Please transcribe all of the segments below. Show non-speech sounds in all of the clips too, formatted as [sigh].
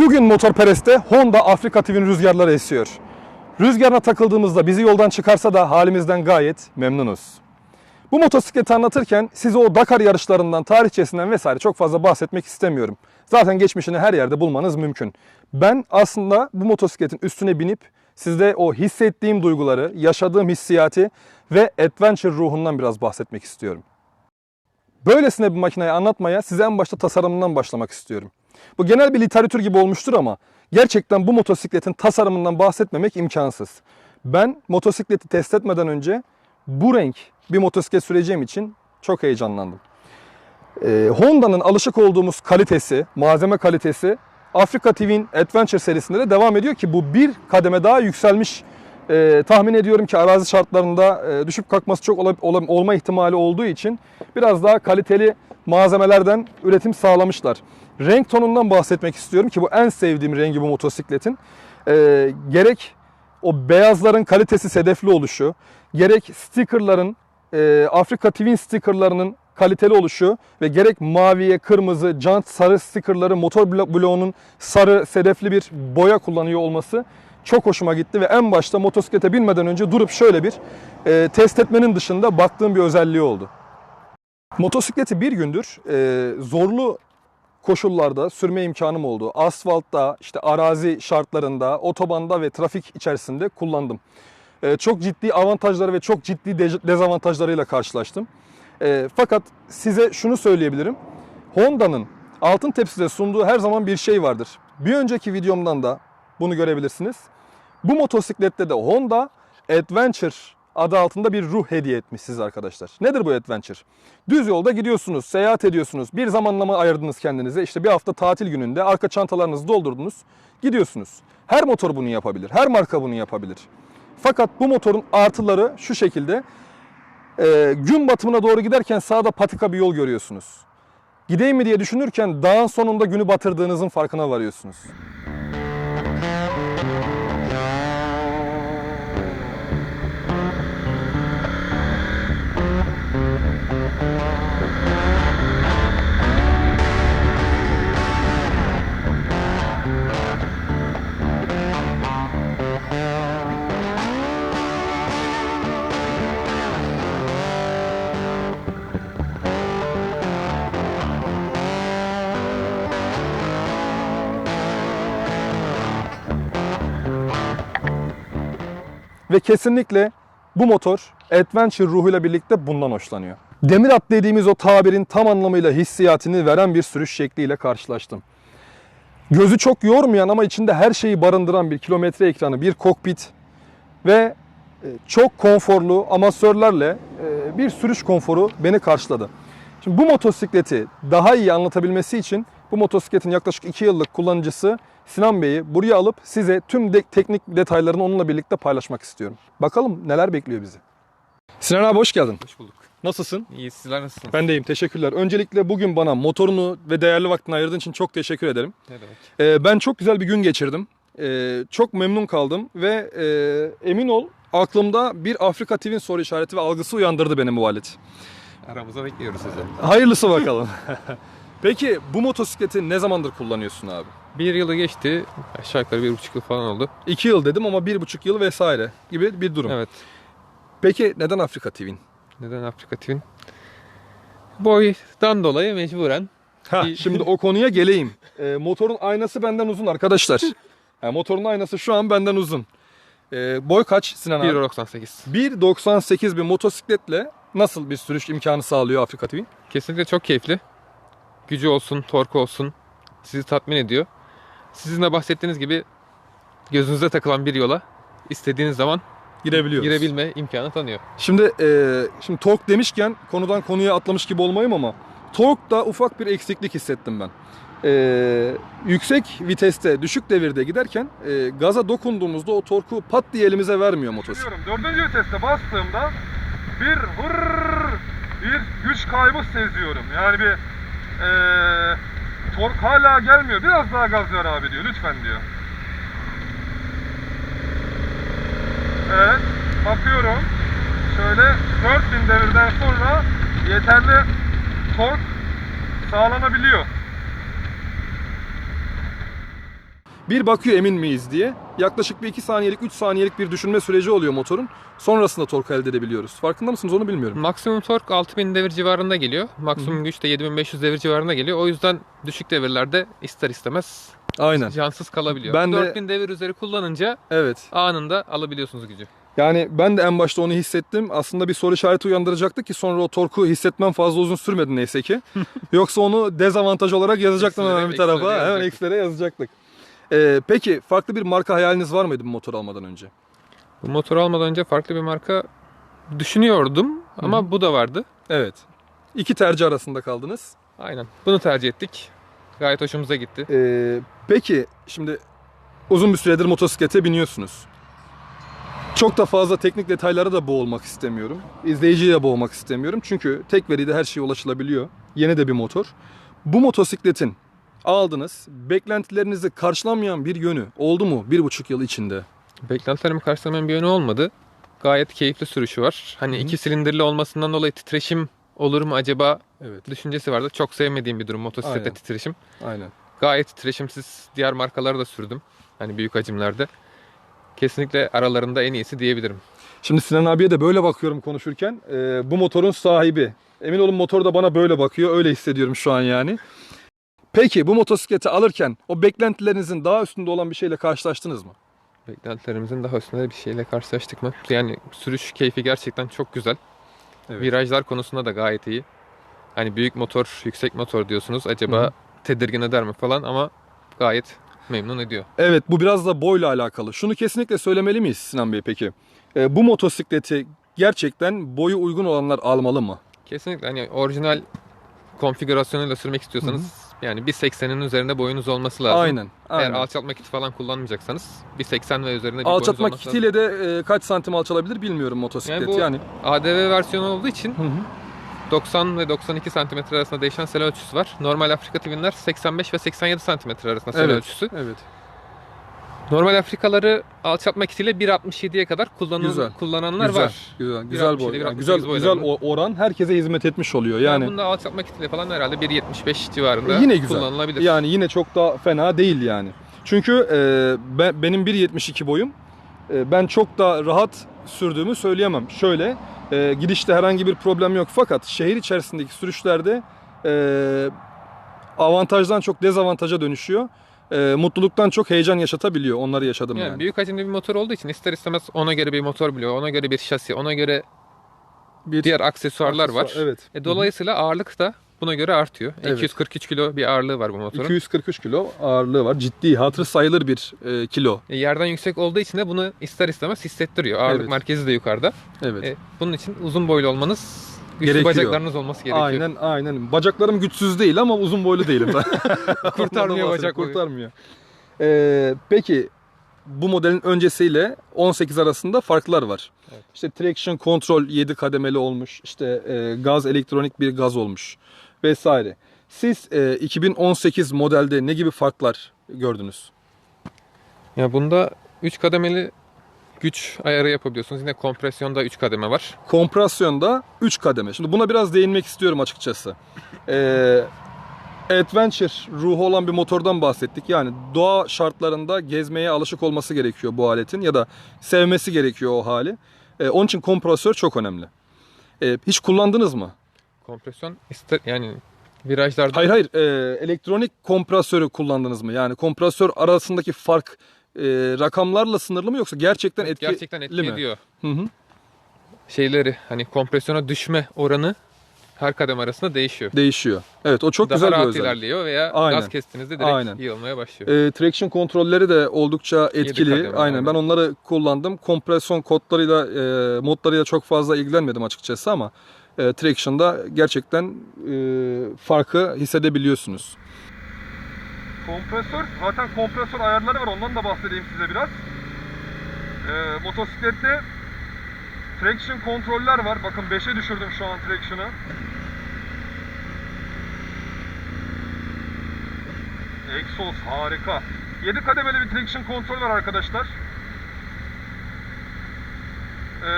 Bugün Motorperest'te Honda Afrika TV'nin rüzgarları esiyor. Rüzgarına takıldığımızda bizi yoldan çıkarsa da halimizden gayet memnunuz. Bu motosikleti anlatırken size o Dakar yarışlarından, tarihçesinden vesaire çok fazla bahsetmek istemiyorum. Zaten geçmişini her yerde bulmanız mümkün. Ben aslında bu motosikletin üstüne binip sizde o hissettiğim duyguları, yaşadığım hissiyatı ve adventure ruhundan biraz bahsetmek istiyorum. Böylesine bir makineyi anlatmaya size en başta tasarımından başlamak istiyorum. Bu genel bir literatür gibi olmuştur ama gerçekten bu motosikletin tasarımından bahsetmemek imkansız. Ben motosikleti test etmeden önce bu renk bir motosiklet süreceğim için çok heyecanlandım. Ee, Honda'nın alışık olduğumuz kalitesi, malzeme kalitesi Afrika TV'nin Adventure serisinde de devam ediyor ki bu bir kademe daha yükselmiş. Ee, tahmin ediyorum ki arazi şartlarında e, düşüp kalkması çok ola- ola- olma ihtimali olduğu için biraz daha kaliteli malzemelerden üretim sağlamışlar. Renk tonundan bahsetmek istiyorum ki bu en sevdiğim rengi bu motosikletin. Ee, gerek o beyazların kalitesi sedefli oluşu, gerek stickerların, e, Afrika Twin stickerlarının kaliteli oluşu ve gerek maviye, kırmızı, jant sarı stickerları, motor blo- bloğunun sarı sedefli bir boya kullanıyor olması çok hoşuma gitti ve en başta motosiklete binmeden önce durup şöyle bir e, test etmenin dışında baktığım bir özelliği oldu. Motosikleti bir gündür e, zorlu koşullarda sürme imkanım oldu. Asfaltta, işte arazi şartlarında, otobanda ve trafik içerisinde kullandım. Ee, çok ciddi avantajları ve çok ciddi de- dezavantajlarıyla karşılaştım. Ee, fakat size şunu söyleyebilirim. Honda'nın altın tepside sunduğu her zaman bir şey vardır. Bir önceki videomdan da bunu görebilirsiniz. Bu motosiklette de Honda Adventure adı altında bir ruh hediye etmiş size arkadaşlar. Nedir bu Adventure? Düz yolda gidiyorsunuz, seyahat ediyorsunuz. Bir zamanlama ayırdınız kendinize. İşte bir hafta tatil gününde arka çantalarınızı doldurdunuz. Gidiyorsunuz. Her motor bunu yapabilir. Her marka bunu yapabilir. Fakat bu motorun artıları şu şekilde. Ee, gün batımına doğru giderken sağda patika bir yol görüyorsunuz. Gideyim mi diye düşünürken dağın sonunda günü batırdığınızın farkına varıyorsunuz. Ve kesinlikle bu motor adventure ruhuyla birlikte bundan hoşlanıyor. Demir at dediğimiz o tabirin tam anlamıyla hissiyatını veren bir sürüş şekliyle karşılaştım. Gözü çok yormayan ama içinde her şeyi barındıran bir kilometre ekranı, bir kokpit ve e, çok konforlu amatörlerle e, bir sürüş konforu beni karşıladı. Şimdi bu motosikleti daha iyi anlatabilmesi için bu motosikletin yaklaşık 2 yıllık kullanıcısı Sinan Bey'i buraya alıp size tüm de- teknik detaylarını onunla birlikte paylaşmak istiyorum. Bakalım neler bekliyor bizi. Sinan abi hoş geldin. Hoş bulduk. Nasılsın? İyi sizler nasılsınız? Ben deyim. Teşekkürler. Öncelikle bugün bana motorunu ve değerli vaktini ayırdığın için çok teşekkür ederim. Ne demek? Ee, ben çok güzel bir gün geçirdim. Ee, çok memnun kaldım ve e, emin ol aklımda bir Afrika TV'nin soru işareti ve algısı uyandırdı benim bu alet. Aramıza bekliyoruz sizi. Hayırlısı bakalım. [laughs] Peki bu motosikleti ne zamandır kullanıyorsun abi? Bir yılı geçti. Aşağı yukarı bir buçuk yıl falan oldu. İki yıl dedim ama bir buçuk yıl vesaire gibi bir durum. Evet. Peki neden Afrika TV'nin? Neden Afrika TV'nin? Boydan dolayı mecburen. Ha, şimdi o konuya geleyim. [laughs] Ee, motorun aynası benden uzun arkadaşlar. Ha, motorun aynası şu an benden uzun. Ee, boy kaç Sinan abi? 1.98. 1.98 bir motosikletle nasıl bir sürüş imkanı sağlıyor Afrika TV? Kesinlikle çok keyifli. Gücü olsun, torku olsun. Sizi tatmin ediyor. Sizin de bahsettiğiniz gibi gözünüze takılan bir yola istediğiniz zaman Girebiliyoruz. girebilme imkanı tanıyor. Şimdi e, şimdi tork demişken konudan konuya atlamış gibi olmayayım ama torkta ufak bir eksiklik hissettim ben. E, yüksek viteste, düşük devirde giderken e, gaza dokunduğumuzda o torku pat diye elimize vermiyor motosiklet. Dördüncü viteste bastığımda bir vırrrr bir güç kaybı seziyorum. Yani bir eee tork hala gelmiyor. Biraz daha gaz ver abi diyor. Lütfen diyor. Evet. Bakıyorum. Şöyle 4000 devirden sonra yeterli tork sağlanabiliyor. Bir bakıyor emin miyiz diye. Yaklaşık bir 2 saniyelik, 3 saniyelik bir düşünme süreci oluyor motorun. Sonrasında tork elde edebiliyoruz. Farkında mısınız onu bilmiyorum. Maksimum tork 6000 devir civarında geliyor. Maksimum güç de 7500 devir civarında geliyor. O yüzden düşük devirlerde ister istemez Aynen. cansız kalabiliyor. Ben de- 4000 devir üzeri kullanınca Evet. anında alabiliyorsunuz gücü. Yani ben de en başta onu hissettim. Aslında bir soru işareti uyandıracaktı ki sonra o torku hissetmem fazla uzun sürmedi neyse ki. [laughs] Yoksa onu dezavantaj olarak yazacaktım hemen bir tarafa. Hemen eksilere yazacaktık. Ee, peki farklı bir marka hayaliniz var mıydı bu motor almadan önce? Bu motoru almadan önce farklı bir marka düşünüyordum ama bu da vardı. Evet. İki tercih arasında kaldınız. Aynen. Bunu tercih ettik. Gayet hoşumuza gitti. Ee, peki şimdi uzun bir süredir motosiklete biniyorsunuz. Çok da fazla teknik detaylara da boğulmak istemiyorum. İzleyiciyi de boğmak istemiyorum. Çünkü tek veride her şeye ulaşılabiliyor. Yeni de bir motor. Bu motosikletin aldınız. Beklentilerinizi karşılamayan bir yönü oldu mu bir buçuk yıl içinde? Beklentilerimi karşılamayan bir yönü olmadı. Gayet keyifli sürüşü var. Hani iki silindirli olmasından dolayı titreşim olur mu acaba Evet. düşüncesi vardı. Çok sevmediğim bir durum motosiklette Aynen. titreşim. Aynen. Gayet titreşimsiz diğer markaları da sürdüm. Hani büyük hacimlerde. Kesinlikle aralarında en iyisi diyebilirim. Şimdi Sinan abiye de böyle bakıyorum konuşurken. Ee, bu motorun sahibi. Emin olun motor da bana böyle bakıyor. Öyle hissediyorum şu an yani. Peki bu motosikleti alırken o beklentilerinizin daha üstünde olan bir şeyle karşılaştınız mı? Beklentilerimizin daha üstünde bir şeyle karşılaştık mı? Yani sürüş keyfi gerçekten çok güzel. Evet. Virajlar konusunda da gayet iyi. Hani büyük motor, yüksek motor diyorsunuz. Acaba Hı hı. tedirgin eder mi falan ama gayet memnun ediyor. Evet bu biraz da boyla alakalı. Şunu kesinlikle söylemeli miyiz Sinan Bey peki? Ee, bu motosikleti gerçekten boyu uygun olanlar almalı mı? Kesinlikle hani orijinal konfigürasyonuyla sürmek istiyorsanız yani 1.80'in üzerinde boyunuz olması lazım. Aynen. Eğer aynen. alçaltma kiti falan kullanmayacaksanız 1.80 ve üzerinde bir boyunuz Alçaltma olması lazım. kitiyle de e, kaç santim alçalabilir bilmiyorum motosiklet Yani bu- yani. ADV versiyonu olduğu için Hı hı. 90 ve 92 santimetre arasında değişen sel ölçüsü var. Normal Afrika TV'ler 85 ve 87 santimetre arasında sel Evet. ölçüsü. Evet. Normal Afrikaları alçaltma kitiyle 1.67'ye kadar kullanıl- Güzel. kullananlar güzel, var. Güzel, güzel, boy. 1.67, Yani güzel, 1.68 güzel oran herkese hizmet etmiş oluyor. Yani Yani bunda alçaltma kitiyle falan herhalde 1.75 civarında yine güzel. kullanılabilir. Yani yine çok da fena değil yani. Çünkü e, ben, benim 1.72 boyum. E, ben çok da rahat sürdüğümü söyleyemem. Şöyle e, gidişte herhangi bir problem yok fakat şehir içerisindeki sürüşlerde e, avantajdan çok dezavantaja dönüşüyor. E, mutluluktan çok heyecan yaşatabiliyor. Onları yaşadım Yani yani. büyük hacimli bir motor olduğu için ister istemez ona göre bir motor bloğu, ona göre bir şasi, ona göre Bir diğer aksesuarlar var. aksesuar, Evet. E, dolayısıyla ağırlık da buna göre artıyor. Evet. 243 kilo bir ağırlığı var bu motorun. 243 kilo ağırlığı var. Ciddi, hatırı sayılır bir e, kilo. E, yerden yüksek olduğu için de bunu ister istemez hissettiriyor. Ağırlık Evet. merkezi de yukarıda. Evet. E, bunun için uzun boylu olmanız, güçlü Gerekiyor. bacaklarınız olması gerekiyor. Aynen aynen. Bacaklarım güçsüz değil ama uzun boylu değilim ben. [laughs] Kurtarmıyor bacak. Kurtarmıyor. Ee, peki bu modelin öncesiyle 18 arasında farklar var. Evet. İşte traction control 7 kademeli olmuş. İşte e, gaz elektronik bir gaz olmuş vesaire. Siz e, 2018 modelde ne gibi farklar gördünüz? Ya bunda 3 kademeli güç ayarı yapabiliyorsunuz. Yine kompresyonda 3 kademe var. Kompresyonda 3 kademe. Şimdi buna biraz değinmek istiyorum açıkçası. Ee, adventure ruhu olan bir motordan bahsettik. Yani doğa şartlarında gezmeye alışık olması gerekiyor bu aletin ya da sevmesi gerekiyor o hali. Ee, onun için kompresör çok önemli. Ee, hiç kullandınız mı? Kompresyon ister yani virajlarda Hayır hayır. Ee, elektronik kompresörü kullandınız mı? Yani kompresör arasındaki fark e, rakamlarla sınırlı mı yoksa gerçekten etki gerçekten etki mi? ediyor. Hı hı. Şeyleri hani kompresyona düşme oranı her kadem arasında değişiyor. Değişiyor. Evet o çok Daha güzel bir rahat özellik. ilerliyor veya Aynen. gaz kestiğinizde direkt Aynen. yığılmaya başlıyor. E, traction kontrolleri de oldukça etkili. aynen. aynen. ben onları kullandım. Kompresyon kodlarıyla, e, modlarıyla çok fazla ilgilenmedim açıkçası ama e, traction'da gerçekten e, farkı hissedebiliyorsunuz. Kompresör, zaten kompresör ayarları var ondan da bahsedeyim size biraz. Ee, motosiklette traction kontroller var. Bakın 5'e düşürdüm şu an traction'ı. Exos harika. 7 kademeli bir traction kontrol var arkadaşlar. Ee,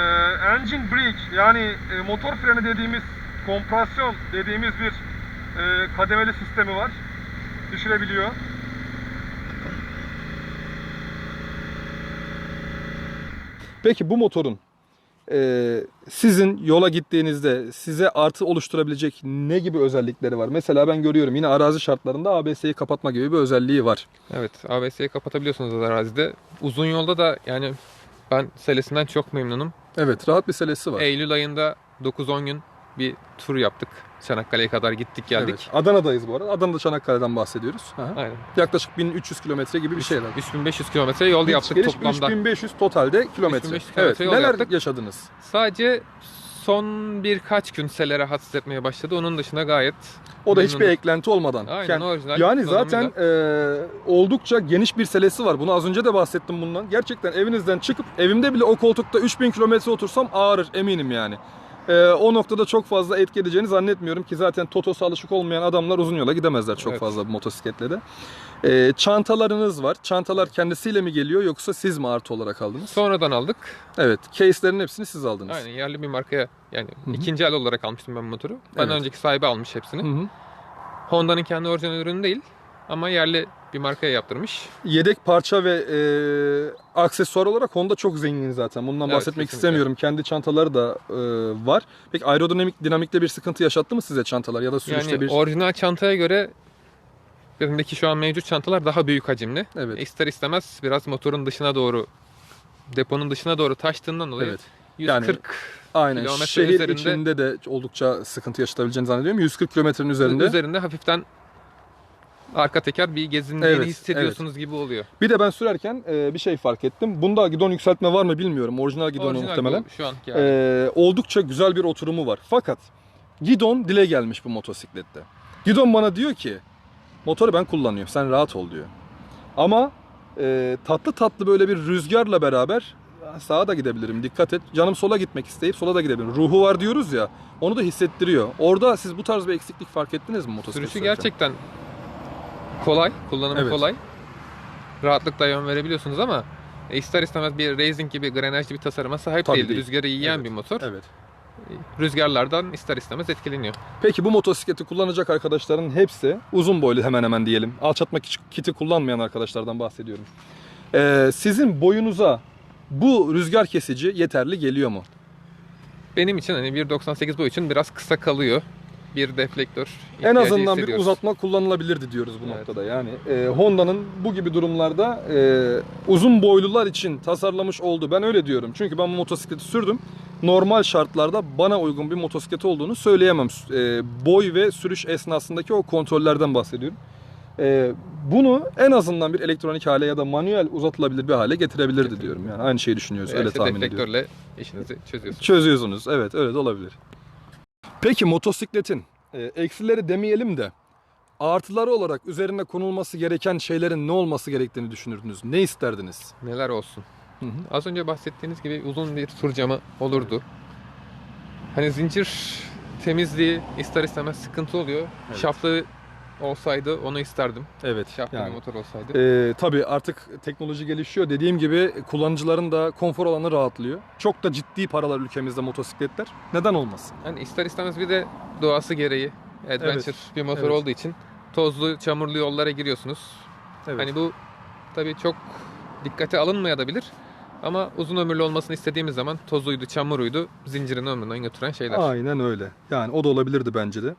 engine brake yani e, motor freni dediğimiz kompresyon dediğimiz bir e, kademeli sistemi var. Düşürebiliyor. Peki bu motorun e, sizin yola gittiğinizde size artı oluşturabilecek ne gibi özellikleri var? Mesela ben görüyorum yine arazi şartlarında ABS'yi kapatma gibi bir özelliği var. Evet, ABS'yi kapatabiliyorsunuz arazide. Uzun yolda da yani ben selesinden çok memnunum. Evet rahat bir selesi var. Eylül ayında 9-10 gün bir tur yaptık. Çanakkale'ye kadar gittik geldik. Evet. Adana'dayız bu arada. Adana'da Çanakkale'den bahsediyoruz. Aha. Aynen. Yaklaşık 1300 kilometre gibi bir şey var. 3500 kilometre yol yaptık Geliş toplamda. 3500 totalde kilometre. 3500 Evet. yol Neler yaptık. yaşadınız? Sadece son birkaç gün sele rahatsız etmeye başladı. Onun dışında gayet O da hiçbir eklenti olmadan. Aynen, Kend- orijinal Yani zaten e, oldukça geniş bir selesi var. Bunu az önce de bahsettim bundan. Gerçekten evinizden çıkıp evimde bile o koltukta 3000 kilometre otursam ağrır eminim yani. E, o noktada çok fazla etki edeceğini zannetmiyorum ki zaten Totos'a alışık olmayan adamlar uzun yola gidemezler çok Evet. fazla motosikletle de. E, çantalarınız var. Çantalar kendisiyle mi geliyor yoksa siz mi artı olarak aldınız? sonradan aldık. Evet. Case'lerin hepsini siz aldınız. Aynen yerli bir markaya yani Hı hı. ikinci el olarak almıştım ben motoru. Ben Evet. önceki sahibi almış hepsini. Hı hı. Honda'nın kendi orijinal ürünü değil ama yerli bir markaya yaptırmış. Yedek parça ve e, aksesuar olarak Honda çok zengin zaten. Bundan Evet, bahsetmek kesinlikle. istemiyorum. Kendi çantaları da e, var. Peki aerodinamik dinamikte bir sıkıntı yaşattı mı size çantalar ya da sürüşte Yani bir orijinal çantaya göre elimdeki şu an mevcut çantalar daha büyük hacimli. Evet. İster istemez biraz motorun dışına doğru deponun dışına doğru taştığından dolayı Evet. 140 Yani Aynen. Şehir üzerinde- içinde de oldukça sıkıntı yaşatabileceğini zannediyorum. 140 kilometrenin üzerinde. üzerinde hafiften arka teker bir gezindiğini Evet, hissediyorsunuz gibi oluyor. Bir de ben sürerken e, bir şey fark ettim. Bunda gidon yükseltme var mı bilmiyorum. Orijinal gidonu Orijinal muhtemelen. şu anki hali. Ee, oldukça güzel bir oturumu var. Fakat gidon dile gelmiş bu motosiklette. Gidon bana diyor ki motoru ben kullanıyorum sen rahat ol diyor. Ama e, tatlı tatlı böyle bir rüzgarla beraber "Ya sağa da gidebilirim dikkat et. Canım sola gitmek isteyip sola da gidebilirim. Ruhu var diyoruz ya onu da hissettiriyor. Orada siz bu tarz bir eksiklik fark ettiniz mi motosiklet Sürüşü gerçekten kolay, kullanımı Evet. kolay. Rahatlıkla yön verebiliyorsunuz ama e, ister istemez bir racing gibi grenajlı bir tasarıma sahip Tabii değildi. değil. Rüzgarı yiyen Evet. bir motor. Evet. Rüzgarlardan ister istemez etkileniyor. Peki bu motosikleti kullanacak arkadaşların hepsi uzun boylu hemen hemen diyelim. Alçatma kiti kullanmayan arkadaşlardan bahsediyorum. Ee, sizin boyunuza bu rüzgar kesici yeterli geliyor mu? Benim için hani 1.98 boy için biraz kısa kalıyor. Bir deflektör En azından bir uzatma kullanılabilirdi diyoruz bu Evet. noktada. Yani e, Honda'nın bu gibi durumlarda e, uzun boylular için tasarlamış oldu. Ben öyle diyorum. Çünkü ben bu motosikleti sürdüm. Normal şartlarda bana uygun bir motosiklet olduğunu söyleyemem. E, boy ve sürüş esnasındaki o kontrollerden bahsediyorum. E, bunu en azından bir elektronik hale ya da manuel uzatılabilir bir hale getirebilirdi Kesinlikle. diyorum. Yani aynı şeyi düşünüyoruz. Veya öyle işte tahmin ediyorum. deflektörle işinizi çözüyorsunuz. Çözüyorsunuz. Evet öyle de olabilir. Peki motosikletin e, eksileri demeyelim de artıları olarak üzerine konulması gereken şeylerin ne olması gerektiğini düşünürdünüz? Ne isterdiniz? Neler olsun. Hı hı. Az önce bahsettiğiniz gibi uzun bir tur camı olurdu. Hani zincir temizliği ister istemez sıkıntı oluyor. Evet. Şaftlı olsaydı onu isterdim. Evet. Şaftlı yani. motor olsaydı. E, tabii artık teknoloji gelişiyor. Dediğim gibi kullanıcıların da konfor alanı rahatlıyor. Çok da ciddi paralar ülkemizde motosikletler. Neden olmasın? Hani ister istemez bir de doğası gereği adventure Evet. bir motor Evet. olduğu için tozlu, çamurlu yollara giriyorsunuz. Evet. Hani bu tabii çok dikkate alınmayabilir. Ama uzun ömürlü olmasını istediğimiz zaman tozuydu, çamuruydu, zincirin ömründen götüren şeyler. Aynen öyle. Yani o da olabilirdi bence de.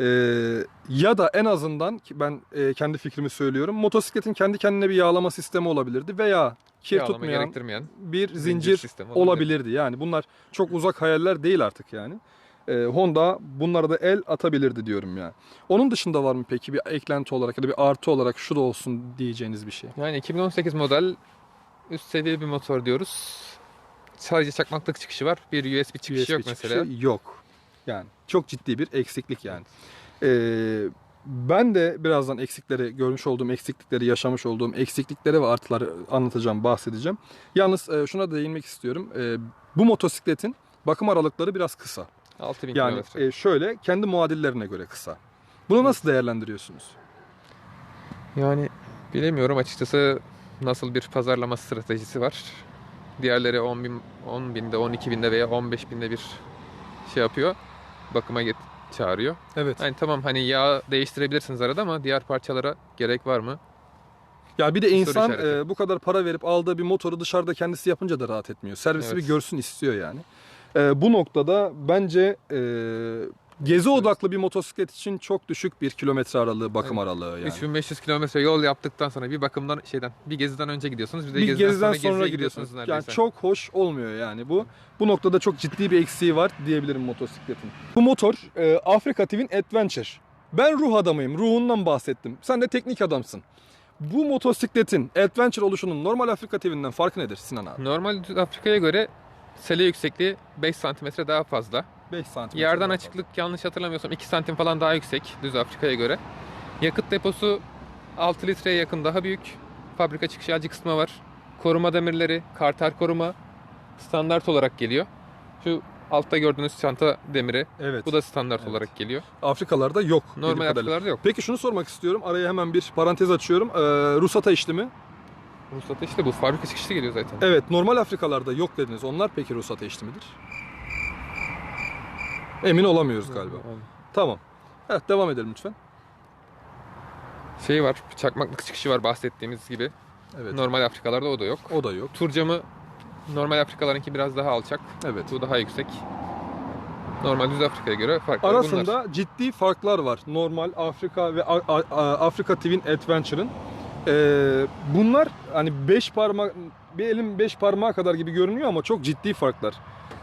Ee, ya da en azından ki ben e, kendi fikrimi söylüyorum. Motosikletin kendi kendine bir yağlama sistemi olabilirdi veya kir Yağlama tutmayan gerektirmeyen bir zincir zincir sistemi olabilir. olabilirdi. Yani bunlar çok uzak hayaller değil artık yani. e, Honda bunlara da el atabilirdi diyorum yani. Onun dışında var mı peki bir eklenti olarak ya da bir artı olarak şu da olsun diyeceğiniz bir şey? Yani 2018 model üst seviye bir motor diyoruz. Sadece çakmaklık çıkışı var. Bir USB çıkışı USB yok çıkışı mesela. Yok. Yani çok ciddi bir eksiklik yani. Ee, ben de birazdan eksikleri, görmüş olduğum eksiklikleri, yaşamış olduğum eksiklikleri ve artıları anlatacağım, bahsedeceğim. Yalnız e, şuna değinmek istiyorum. E, bu motosikletin bakım aralıkları biraz kısa. 6000 Yani e, şöyle kendi muadillerine göre kısa. Bunu nasıl değerlendiriyorsunuz? Yani bilemiyorum açıkçası nasıl bir pazarlama stratejisi var. Diğerleri 10 bin, 10 binde, 12 binde veya 15 binde bir şey yapıyor. Bakıma get çağırıyor. Evet. Yani tamam hani yağ değiştirebilirsiniz arada ama diğer parçalara gerek var mı? Ya bir de insan e, bu kadar para verip aldığı bir motoru dışarıda kendisi yapınca da rahat etmiyor. Servisi Evet. bir görsün istiyor yani. E, bu noktada bence e, gezi odaklı bir motosiklet için çok düşük bir kilometre aralığı, bakım Evet. aralığı yani. 3500 kilometre yol yaptıktan sonra bir bakımdan şeyden bir geziden önce gidiyorsunuz. Bir de bir geziden, geziden sonra, sonra, gidiyorsunuz. gidiyorsunuz Yani çok hoş olmuyor yani bu. Bu noktada çok ciddi bir eksiği var diyebilirim motosikletin. Bu motor e, Afrika TV'nin Adventure. Ben ruh adamıyım. Ruhundan bahsettim. Sen de teknik adamsın. Bu motosikletin Adventure oluşunun normal Afrika TV'nden farkı nedir Sinan abi? Normal Afrika'ya göre sele yüksekliği 5 santimetre daha fazla. 5 santim. Yerden açıklık yanlış hatırlamıyorsam 2 santim falan daha yüksek düz Afrika'ya göre. Yakıt deposu 6 litreye yakın daha büyük. Fabrika çıkışı acı kısmı var. Koruma demirleri, karter koruma standart olarak geliyor. Şu altta gördüğünüz çanta demiri Evet. bu da standart Evet. olarak geliyor. Afrikalarda yok. Normal. Afrikalarda yok. Peki şunu sormak istiyorum. Araya hemen bir parantez açıyorum. Ee, Rusata işlemi. Ruhsatı işte bu fabrika çıkışı geliyor zaten. Evet normal Afrikalarda yok dediniz. Onlar peki Rusata işlemidir? Emin olamıyoruz galiba. Tamam. Evet devam edelim lütfen. Şey var, çakmaklık çıkışı var bahsettiğimiz gibi. Evet. Normal Afrikalarda o da yok. O da yok. Tur camı normal Afrikalarınki biraz daha alçak. Evet. Bu daha yüksek. Normal düz Afrika'ya göre farklı Arasında bunlar. ciddi farklar var. Normal Afrika ve A- A- A- Afrika TV'nin Adventure'ın. Ee, bunlar hani 5 parmak bir elin 5 parmağı kadar gibi görünüyor ama çok ciddi farklar.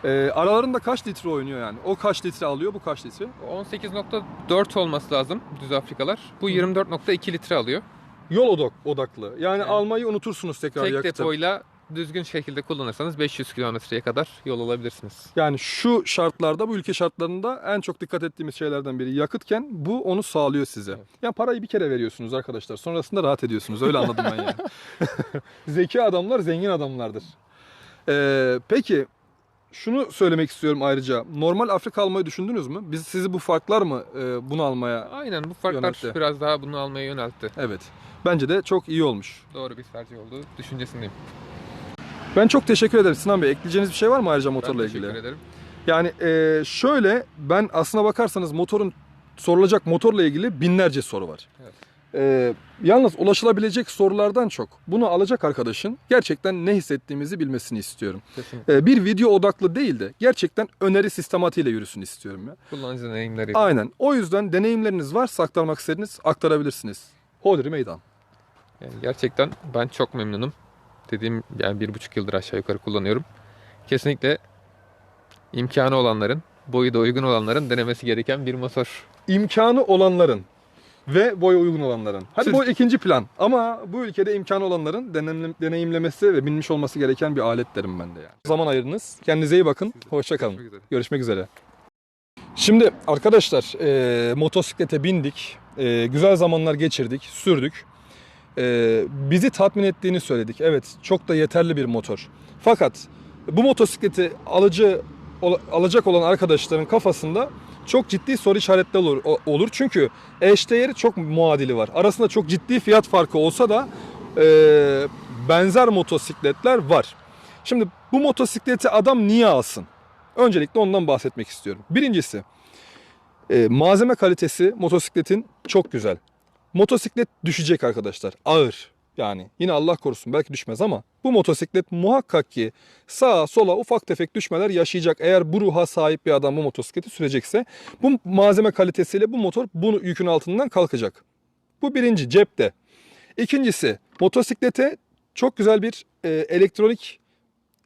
Ee, aralarında kaç litre oynuyor yani? O kaç litre alıyor, bu kaç litre? 18.4 olması lazım düz Afrikalar. Bu 24.2 litre alıyor. Yol odak, odaklı. Yani Evet. almayı unutursunuz tekrar Tek yakıtı. depoyla düzgün şekilde kullanırsanız 500 kilometreye kadar yol alabilirsiniz. Yani şu şartlarda, bu ülke şartlarında en çok dikkat ettiğimiz şeylerden biri yakıtken bu onu sağlıyor size. Yani parayı bir kere veriyorsunuz arkadaşlar. Sonrasında rahat ediyorsunuz. Öyle anladım ben yani. [laughs] [laughs] Zeki adamlar zengin adamlardır. Ee, peki şunu söylemek istiyorum ayrıca. Normal Afrika almayı düşündünüz mü? Biz sizi bu farklar mı e, bunu almaya? Aynen bu farklar Yöneltti. biraz daha bunu almaya yöneltti. Evet. Bence de çok iyi olmuş. Doğru bir tercih olduğu düşüncesindeyim. Ben çok teşekkür ederim Sinan Bey. Ekleyeceğiniz bir şey var mı ayrıca Ben motorla teşekkür ilgili? ederim. Yani e, şöyle ben aslına bakarsanız motorun sorulacak motorla ilgili binlerce soru var. Evet. E, yalnız ulaşılabilecek sorulardan çok bunu alacak arkadaşın gerçekten ne hissettiğimizi bilmesini istiyorum. Kesinlikle. E, bir video odaklı değil de gerçekten öneri sistematiğiyle yürüsün istiyorum ya. Kullanıcı deneyimleri. Aynen. O yüzden deneyimleriniz varsa aktarmak istediğiniz aktarabilirsiniz. Hodri meydan. Yani gerçekten ben çok memnunum. Dediğim yani bir buçuk yıldır aşağı yukarı kullanıyorum. Kesinlikle imkanı olanların, boyu da uygun olanların denemesi gereken bir motor. İmkanı olanların ve boya uygun olanların. Hadi Sırf- bu ikinci plan ama bu ülkede imkanı olanların deneyimle- deneyimlemesi ve binmiş olması gereken bir alet derim ben de yani. Zaman ayırınız. Kendinize iyi bakın. Hoşça kalın. Görüşmek üzere. Görüşmek üzere. Şimdi arkadaşlar e, motosiklete bindik. E, güzel zamanlar geçirdik, sürdük. E, bizi tatmin ettiğini söyledik. Evet çok da yeterli bir motor. Fakat bu motosikleti alıcı alacak olan arkadaşların kafasında çok ciddi soru işaretleri olur, olur. Çünkü eşdeğeri çok muadili var. Arasında çok ciddi fiyat farkı olsa da e, benzer motosikletler var. Şimdi bu motosikleti adam niye alsın? Öncelikle ondan bahsetmek istiyorum. Birincisi e, malzeme kalitesi motosikletin çok güzel. Motosiklet düşecek arkadaşlar. Ağır. Yani yine Allah korusun belki düşmez ama bu motosiklet muhakkak ki sağa sola ufak tefek düşmeler yaşayacak. Eğer bu ruha sahip bir adam bu motosikleti sürecekse bu malzeme kalitesiyle bu motor bunu yükün altından kalkacak. Bu birinci cepte. İkincisi motosiklete çok güzel bir e, elektronik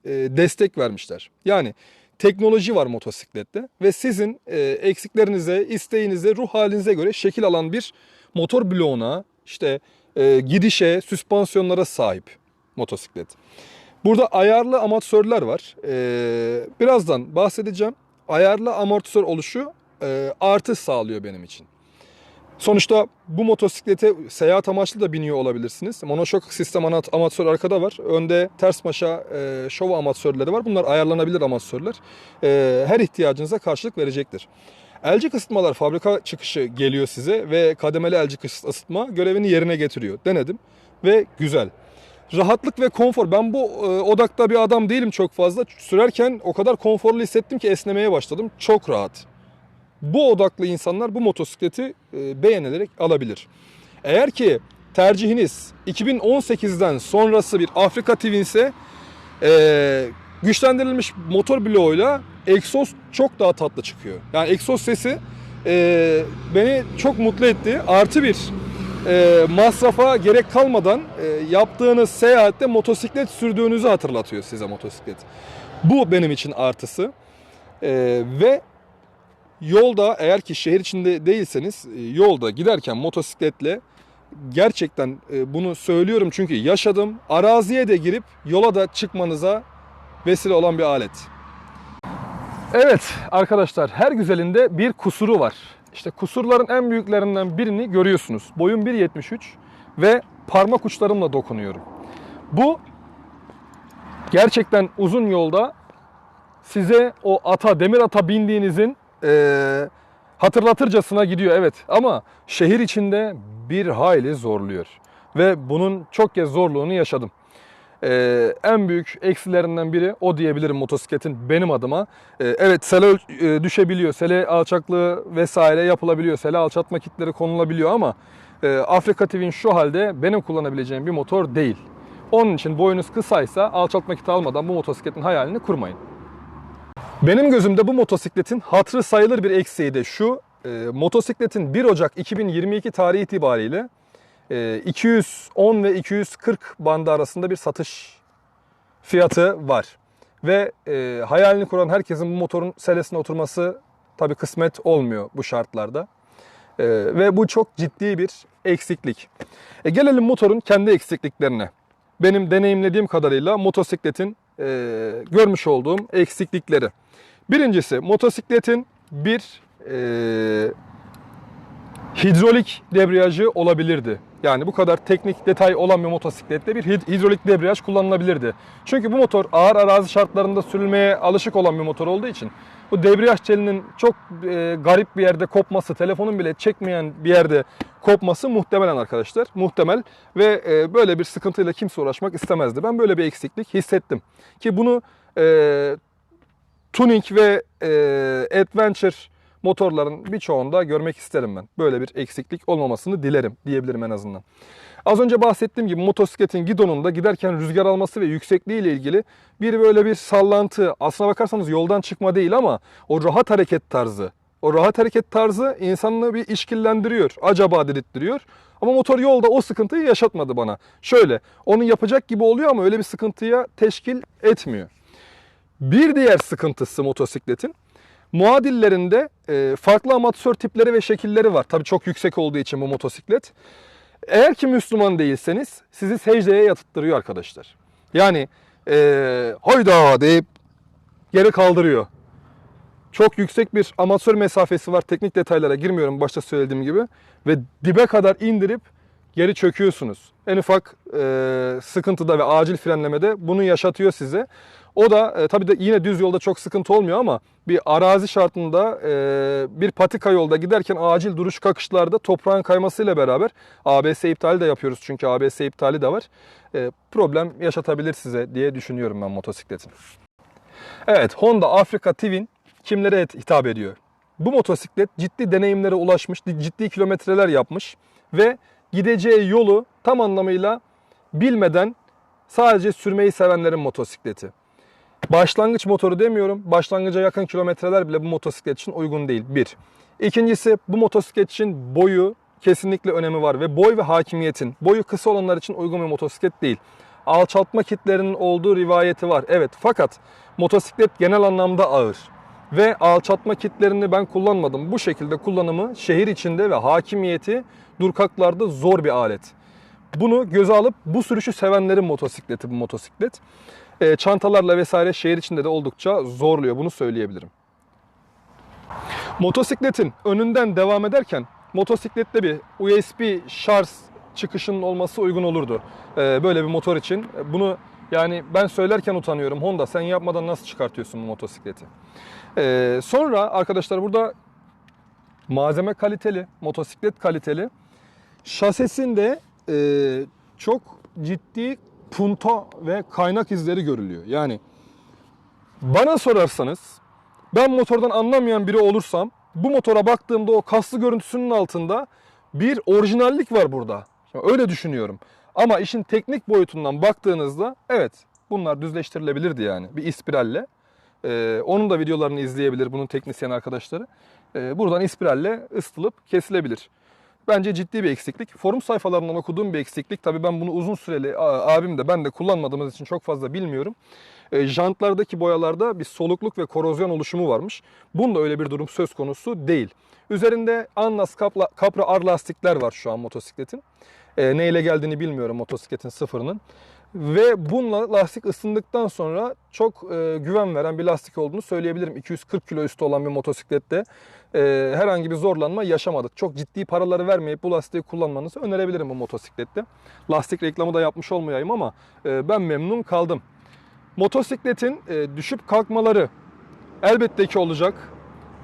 e, destek vermişler. Yani teknoloji var motosiklette ve sizin e, eksiklerinize, isteğinize, ruh halinize göre şekil alan bir motor bloğuna, işte e, gidişe, süspansiyonlara sahip motosiklet. Burada ayarlı amortisörler var. E, birazdan bahsedeceğim. Ayarlı amortisör oluşu e, artı sağlıyor benim için. Sonuçta bu motosiklete seyahat amaçlı da biniyor olabilirsiniz. Monoşok sistem amatör arkada var. Önde ters maşa e, şov amatörleri var. Bunlar ayarlanabilir amatörler. E, her ihtiyacınıza karşılık verecektir. Elcik ısıtmalar fabrika çıkışı geliyor size ve kademeli elcik ıs- ısıtma görevini yerine getiriyor. Denedim ve güzel. Rahatlık ve konfor. Ben bu e, odakta bir adam değilim çok fazla. Sürerken o kadar konforlu hissettim ki esnemeye başladım. Çok rahat bu odaklı insanlar bu motosikleti e, beğenilerek alabilir. Eğer ki tercihiniz 2018'den sonrası bir Afrika TV ise e, güçlendirilmiş motor bloğuyla egzoz çok daha tatlı çıkıyor. Yani egzoz sesi e, beni çok mutlu etti. Artı bir e, masrafa gerek kalmadan e, yaptığınız seyahatte motosiklet sürdüğünüzü hatırlatıyor size motosiklet. Bu benim için artısı. E, ve Yolda eğer ki şehir içinde değilseniz e, yolda giderken motosikletle gerçekten e, bunu söylüyorum çünkü yaşadım. Araziye de girip yola da çıkmanıza vesile olan bir alet. Evet arkadaşlar her güzelinde bir kusuru var. İşte kusurların en büyüklerinden birini görüyorsunuz. Boyum 1.73 ve parmak uçlarımla dokunuyorum. Bu gerçekten uzun yolda size o ata, demir ata bindiğinizin eee, hatırlatırcasına gidiyor evet ama şehir içinde bir hayli zorluyor. Ve bunun çok kez zorluğunu yaşadım. Eee, en büyük eksilerinden biri o diyebilirim motosikletin benim adıma. Eee, evet sele e, düşebiliyor, sele alçaklığı vesaire yapılabiliyor, sele alçaltma kitleri konulabiliyor ama e, Afrika TV'nin şu halde benim kullanabileceğim bir motor değil. Onun için boyunuz kısaysa alçaltma kiti almadan bu motosikletin hayalini kurmayın. Benim gözümde bu motosikletin hatırı sayılır bir eksiği de şu. e, motosikletin 1 Ocak 2022 tarihi itibariyle e, 210 ve 240 bandı arasında bir satış fiyatı var. Ve e, hayalini kuran herkesin bu motorun selesine oturması tabi kısmet olmuyor bu şartlarda. E, ve bu çok ciddi bir eksiklik. E, gelelim motorun kendi eksikliklerine. Benim deneyimlediğim kadarıyla motosikletin e, görmüş olduğum eksiklikleri. Birincisi motosikletin bir e, hidrolik debriyajı olabilirdi. Yani bu kadar teknik detay olan bir motosiklette bir hid- hidrolik debriyaj kullanılabilirdi. Çünkü bu motor ağır arazi şartlarında sürülmeye alışık olan bir motor olduğu için bu debriyaj telinin çok e, garip bir yerde kopması, telefonun bile çekmeyen bir yerde kopması muhtemelen arkadaşlar. Muhtemel ve e, böyle bir sıkıntıyla kimse uğraşmak istemezdi. Ben böyle bir eksiklik hissettim. Ki bunu e, tuning ve e, adventure motorların birçoğunda görmek isterim ben. Böyle bir eksiklik olmamasını dilerim diyebilirim en azından. Az önce bahsettiğim gibi motosikletin gidonunda giderken rüzgar alması ve yüksekliği ile ilgili bir böyle bir sallantı. Aslına bakarsanız yoldan çıkma değil ama o rahat hareket tarzı. O rahat hareket tarzı insanlığı bir işkillendiriyor. Acaba dedirttiriyor. Ama motor yolda o sıkıntıyı yaşatmadı bana. Şöyle onu yapacak gibi oluyor ama öyle bir sıkıntıya teşkil etmiyor. Bir diğer sıkıntısı motosikletin muadillerinde e, farklı amatör tipleri ve şekilleri var. Tabii çok yüksek olduğu için bu motosiklet. Eğer ki Müslüman değilseniz sizi secdeye yatıttırıyor arkadaşlar. Yani e, hayda deyip geri kaldırıyor. Çok yüksek bir amatör mesafesi var. Teknik detaylara girmiyorum başta söylediğim gibi. Ve dibe kadar indirip geri çöküyorsunuz. En ufak e, sıkıntıda ve acil frenlemede bunu yaşatıyor size. O da e, tabii de yine düz yolda çok sıkıntı olmuyor ama bir arazi şartında e, bir patika yolda giderken acil duruş kakışlarda toprağın kaymasıyla beraber ABS iptali de yapıyoruz çünkü ABS iptali de var. E, problem yaşatabilir size diye düşünüyorum ben motosikletin. Evet Honda Africa Twin kimlere hitap ediyor? Bu motosiklet ciddi deneyimlere ulaşmış, ciddi kilometreler yapmış ve gideceği yolu tam anlamıyla bilmeden sadece sürmeyi sevenlerin motosikleti. Başlangıç motoru demiyorum. Başlangıca yakın kilometreler bile bu motosiklet için uygun değil. Bir. İkincisi bu motosiklet için boyu kesinlikle önemi var ve boy ve hakimiyetin. Boyu kısa olanlar için uygun bir motosiklet değil. alçaltma kitlerinin olduğu rivayeti var. Evet fakat motosiklet genel anlamda ağır. Ve alçaltma kitlerini ben kullanmadım. Bu şekilde kullanımı şehir içinde ve hakimiyeti durkaklarda zor bir alet. Bunu göze alıp bu sürüşü sevenlerin motosikleti bu motosiklet. Ee, çantalarla vesaire şehir içinde de oldukça zorluyor. Bunu söyleyebilirim. Motosikletin önünden devam ederken motosiklette bir USB şarj çıkışının olması uygun olurdu. Ee, böyle bir motor için. Bunu yani ben söylerken utanıyorum. Honda sen yapmadan nasıl çıkartıyorsun bu motosikleti? Ee, sonra arkadaşlar burada malzeme kaliteli, motosiklet kaliteli. Şasesinde e, çok ciddi punta ve kaynak izleri görülüyor. Yani bana sorarsanız ben motordan anlamayan biri olursam bu motora baktığımda o kaslı görüntüsünün altında bir orijinallik var burada. Öyle düşünüyorum. Ama işin teknik boyutundan baktığınızda evet bunlar düzleştirilebilirdi yani bir ispiralle. Ee, onun da videolarını izleyebilir bunun teknisyen arkadaşları. Ee, buradan ispiralle ısıtılıp kesilebilir. Bence ciddi bir eksiklik. Forum sayfalarından okuduğum bir eksiklik. Tabii ben bunu uzun süreli abim de ben de kullanmadığımız için çok fazla bilmiyorum. E, jantlardaki boyalarda bir solukluk ve korozyon oluşumu varmış. Bunda öyle bir durum söz konusu değil. Üzerinde Anlas Capra, Capra R lastikler var şu an motosikletin. E, neyle geldiğini bilmiyorum motosikletin sıfırının. Ve bununla lastik ısındıktan sonra çok e, güven veren bir lastik olduğunu söyleyebilirim. 240 kilo üstü olan bir motosiklette e, herhangi bir zorlanma yaşamadık. Çok ciddi paraları vermeyip bu lastiği kullanmanızı önerebilirim bu motosiklette. Lastik reklamı da yapmış olmayayım ama e, ben memnun kaldım. Motosikletin e, düşüp kalkmaları elbette ki olacak.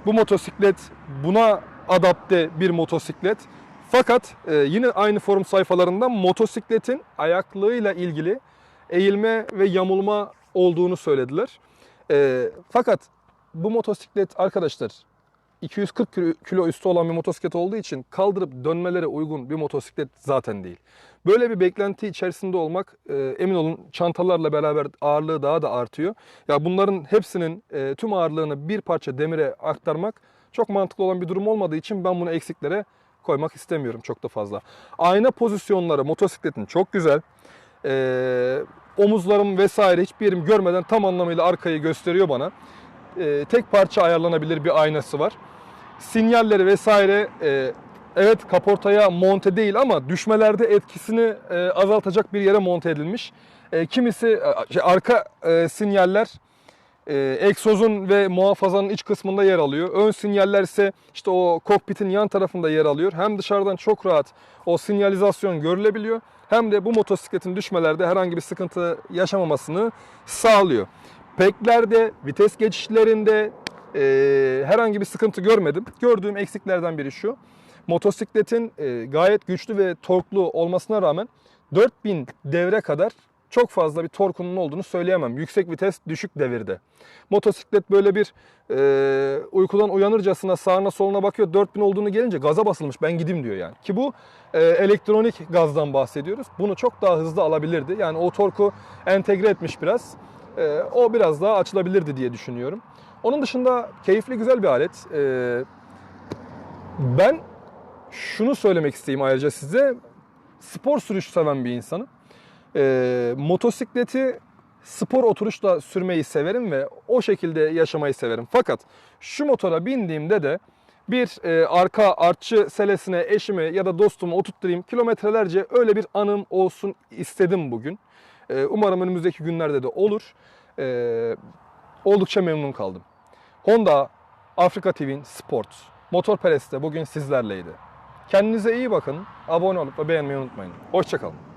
Bu motosiklet buna adapte bir motosiklet. Fakat e, yine aynı forum sayfalarında motosikletin ayaklığıyla ilgili eğilme ve yamulma olduğunu söylediler. E, fakat bu motosiklet arkadaşlar 240 kilo- üstü olan bir motosiklet olduğu için kaldırıp dönmelere uygun bir motosiklet zaten değil. Böyle bir beklenti içerisinde olmak e, emin olun çantalarla beraber ağırlığı daha da artıyor. Ya bunların hepsinin e, tüm ağırlığını bir parça demire aktarmak çok mantıklı olan bir durum olmadığı için ben bunu eksiklere koymak istemiyorum çok da fazla. Ayna pozisyonları motosikletin çok güzel. E, omuzlarım vesaire hiçbir yerim görmeden tam anlamıyla arkayı gösteriyor bana. E, tek parça ayarlanabilir bir aynası var. Sinyalleri vesaire e, evet kaportaya monte değil ama düşmelerde etkisini e, azaltacak bir yere monte edilmiş. E, kimisi e, şey, arka e, sinyaller e, egzozun ve muhafazanın iç kısmında yer alıyor. Ön sinyaller ise işte o kokpitin yan tarafında yer alıyor. Hem dışarıdan çok rahat o sinyalizasyon görülebiliyor hem de bu motosikletin düşmelerde herhangi bir sıkıntı yaşamamasını sağlıyor. Peklerde, vites geçişlerinde e, herhangi bir sıkıntı görmedim. Gördüğüm eksiklerden biri şu. Motosikletin e, gayet güçlü ve torklu olmasına rağmen 4000 devre kadar çok fazla bir torkunun olduğunu söyleyemem. Yüksek vites düşük devirde. Motosiklet böyle bir e, uykudan uyanırcasına sağına soluna bakıyor 4000 olduğunu gelince gaza basılmış ben gideyim diyor yani. Ki bu e, elektronik gazdan bahsediyoruz. Bunu çok daha hızlı alabilirdi. Yani o torku entegre etmiş biraz. E, o biraz daha açılabilirdi diye düşünüyorum. Onun dışında keyifli güzel bir alet. E, ben şunu söylemek isteyeyim ayrıca size. Spor sürüş seven bir insanım. E, motosikleti spor oturuşla sürmeyi severim ve o şekilde yaşamayı severim. Fakat şu motora bindiğimde de bir e, arka artçı selesine eşimi ya da dostumu oturtturayım kilometrelerce öyle bir anım olsun istedim bugün. E, umarım önümüzdeki günlerde de olur. E, oldukça memnun kaldım. Honda Afrika TV'nin Sport Motor Perest'te bugün sizlerleydi. Kendinize iyi bakın. Abone olup ve beğenmeyi unutmayın. Hoşçakalın.